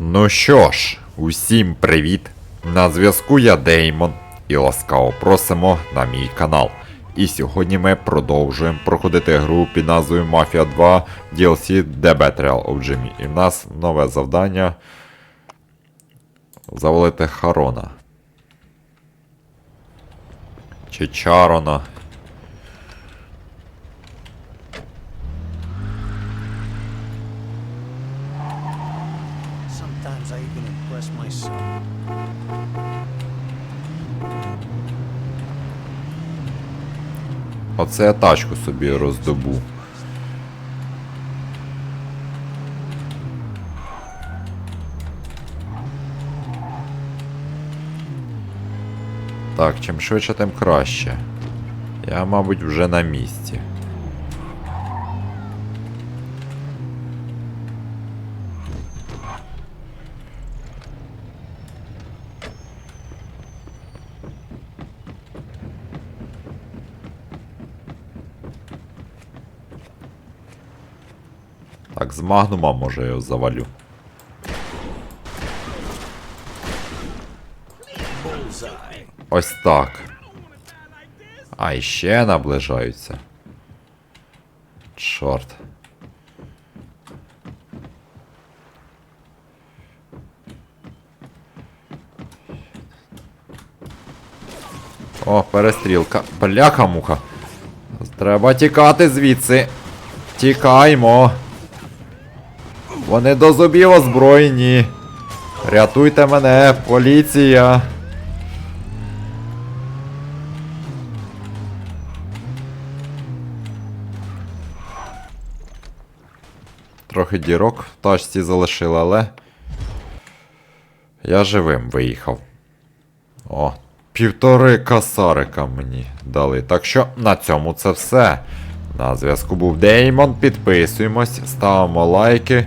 Ну що ж, усім привіт! На зв'язку я Деймон і ласкаво просимо на мій канал. І сьогодні ми продовжуємо проходити гру під назвою Mafia 2 DLC The Betrayal of Jimmy. І в нас нове завдання завалити Харона. Чи Чарона. Sometimes I even impress myself. Оце я тачку собі роздобув. Так, чим швидше, тим краще. Я, мабуть, вже на місці. Так, з магнума може я його завалю. Ось так. А ще наближаються. Чорт. О, перестрілка. Бляха муха. Треба тікати звідси. Тікаймо. Вони до зубів озброєні. Рятуйте мене, поліція. Трохи дірок в тачці залишили, але. Я живим виїхав. О, півтори касарика мені дали. Так що на цьому це все. На зв'язку був Деймон. Підписуємось, ставимо лайки,